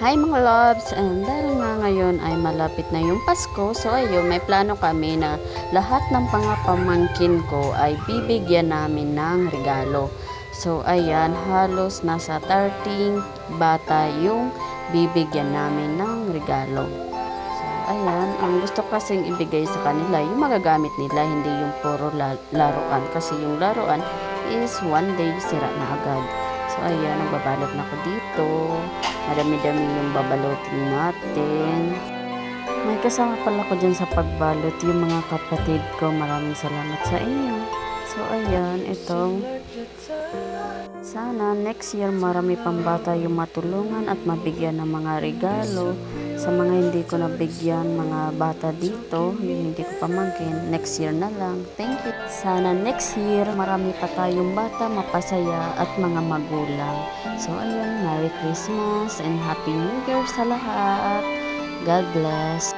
Hi mga loves! And dahil nga ngayon ay malapit na yung Pasko, so ayun, may plano kami na lahat ng mga pamangkin ko ay bibigyan namin ng regalo. So ayan, halos nasa 30 bata yung bibigyan namin ng regalo. So ayan, ang gusto kasing ibigay sa kanila, yung magagamit nila, hindi yung puro la- laruan. Kasi yung laruan is one day sira na agad. So ayan, nagbabalot na ako dito. Marami-dami yung babalotin natin. May kasama pala ko dyan sa pagbalot yung mga kapatid ko. Maraming salamat sa inyo. So ayan, itong sana next year marami pang bata yung matulungan at mabigyan ng mga regalo sa mga hindi ko nabigyan mga bata dito, yung hindi ko pamangkin, next year na lang. Thank you. Sana next year marami pa tayong bata mapasaya at mga magulang. So ayun, Merry Christmas and Happy New Year sa lahat. God bless.